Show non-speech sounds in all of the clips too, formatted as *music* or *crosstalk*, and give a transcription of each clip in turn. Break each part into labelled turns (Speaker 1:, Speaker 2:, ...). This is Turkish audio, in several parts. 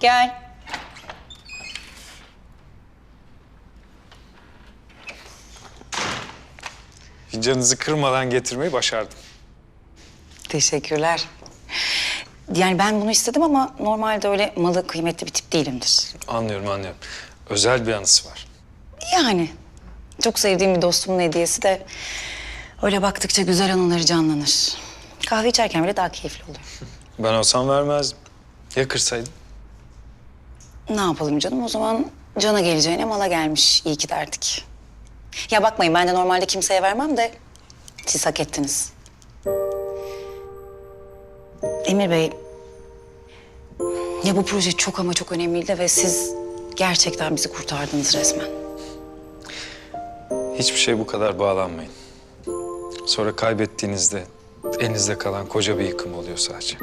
Speaker 1: Gel.
Speaker 2: Fincanınızı kırmadan getirmeyi başardım.
Speaker 1: Teşekkürler. Yani ben bunu istedim ama normalde öyle malı kıymetli bir tip değilimdir.
Speaker 2: Anlıyorum, anlıyorum. Özel bir anısı var.
Speaker 1: Yani çok sevdiğim bir dostumun hediyesi de öyle baktıkça güzel anıları canlanır. Kahve içerken bile daha keyifli olur.
Speaker 2: Ben olsam vermezdim. Ya kırsaydım?
Speaker 1: Ne yapalım canım o zaman cana geleceğine mala gelmiş iyi ki derdik. Ya bakmayın ben de normalde kimseye vermem de siz hak ettiniz. Emir Bey, ya bu proje çok ama çok önemliydi ve siz gerçekten bizi kurtardınız resmen.
Speaker 2: Hiçbir şey bu kadar bağlanmayın. Sonra kaybettiğinizde elinizde kalan koca bir yıkım oluyor sadece.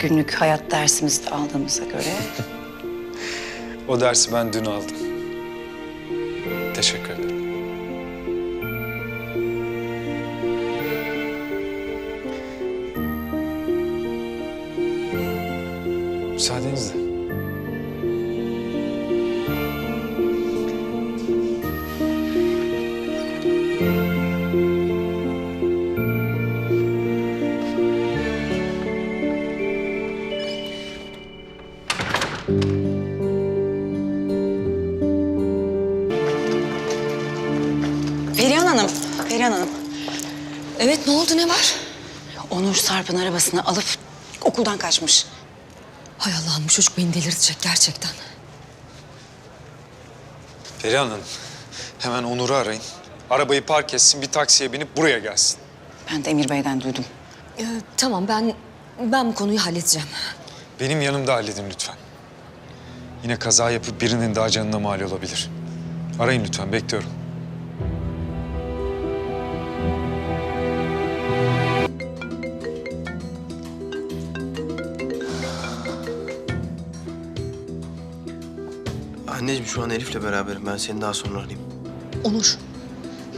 Speaker 1: Günlük hayat dersimizde aldığımıza göre *laughs*
Speaker 2: O dersi ben dün aldım. Teşekkür ederim. Müsaadenizle.
Speaker 1: Perihan Hanım.
Speaker 3: Evet ne oldu ne var?
Speaker 1: Onur Sarp'ın arabasını alıp okuldan kaçmış.
Speaker 3: Hay Allah'ım bu çocuk beni delirtecek gerçekten.
Speaker 2: Perihan Hanım, hemen Onur'u arayın. Arabayı park etsin, bir taksiye binip buraya gelsin.
Speaker 1: Ben de Emir Bey'den duydum.
Speaker 3: Ee, tamam ben ben bu konuyu halledeceğim.
Speaker 2: Benim yanımda halledin lütfen. Yine kaza yapıp birinin daha canına mal olabilir. Arayın lütfen, bekliyorum.
Speaker 4: Anneciğim şu an Elif'le beraberim. Ben seni daha sonra arayayım.
Speaker 3: Onur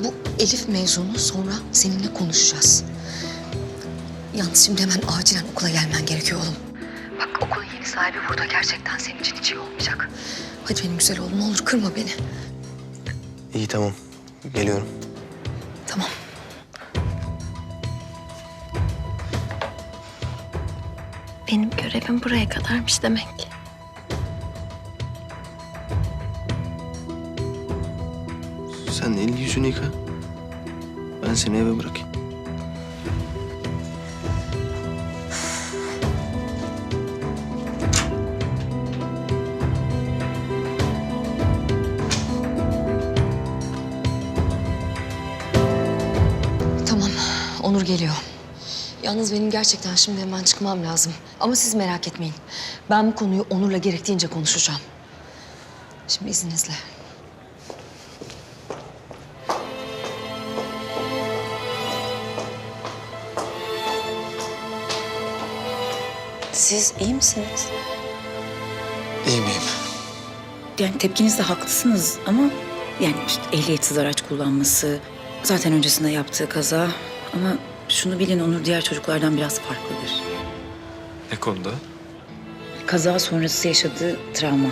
Speaker 3: bu Elif mezunu sonra seninle konuşacağız. Yalnız şimdi hemen acilen okula gelmen gerekiyor oğlum. Bak okulun yeni sahibi burada gerçekten senin için hiç iyi olmayacak. Hadi benim güzel oğlum ne olur kırma beni.
Speaker 4: İyi tamam. Geliyorum.
Speaker 3: Tamam.
Speaker 5: Benim görevim buraya kadarmış demek
Speaker 4: Sen elini yüzünü yıka. Ben seni eve bırakayım.
Speaker 3: Tamam Onur geliyor. Yalnız benim gerçekten şimdi hemen çıkmam lazım. Ama siz merak etmeyin. Ben bu konuyu Onur'la gerektiğince konuşacağım. Şimdi izninizle.
Speaker 1: Siz iyi misiniz?
Speaker 2: İyi miyim?
Speaker 1: Yani tepkinizde haklısınız ama yani işte ehliyetsiz araç kullanması, zaten öncesinde yaptığı kaza ama şunu bilin Onur diğer çocuklardan biraz farklıdır.
Speaker 2: Ne konuda?
Speaker 1: Kaza sonrası yaşadığı travma.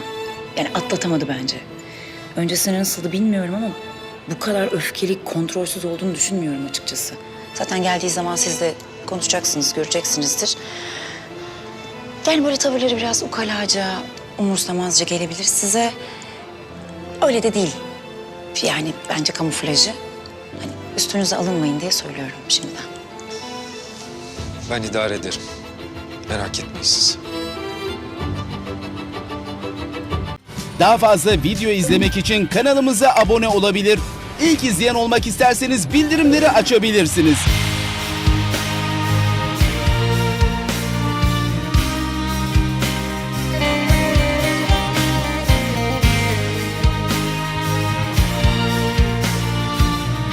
Speaker 1: Yani atlatamadı bence. Öncesinde nasıldı bilmiyorum ama bu kadar öfkeli, kontrolsüz olduğunu düşünmüyorum açıkçası. Zaten geldiği zaman siz de konuşacaksınız, göreceksinizdir. Yani böyle tavırları biraz ukalaca, umursamazca gelebilir size. Öyle de değil. Yani bence kamuflajı. Hani üstünüze alınmayın diye söylüyorum şimdiden.
Speaker 2: Ben idare ederim. Merak etmeyin siz.
Speaker 6: Daha fazla video izlemek için kanalımıza abone olabilir. İlk izleyen olmak isterseniz bildirimleri açabilirsiniz.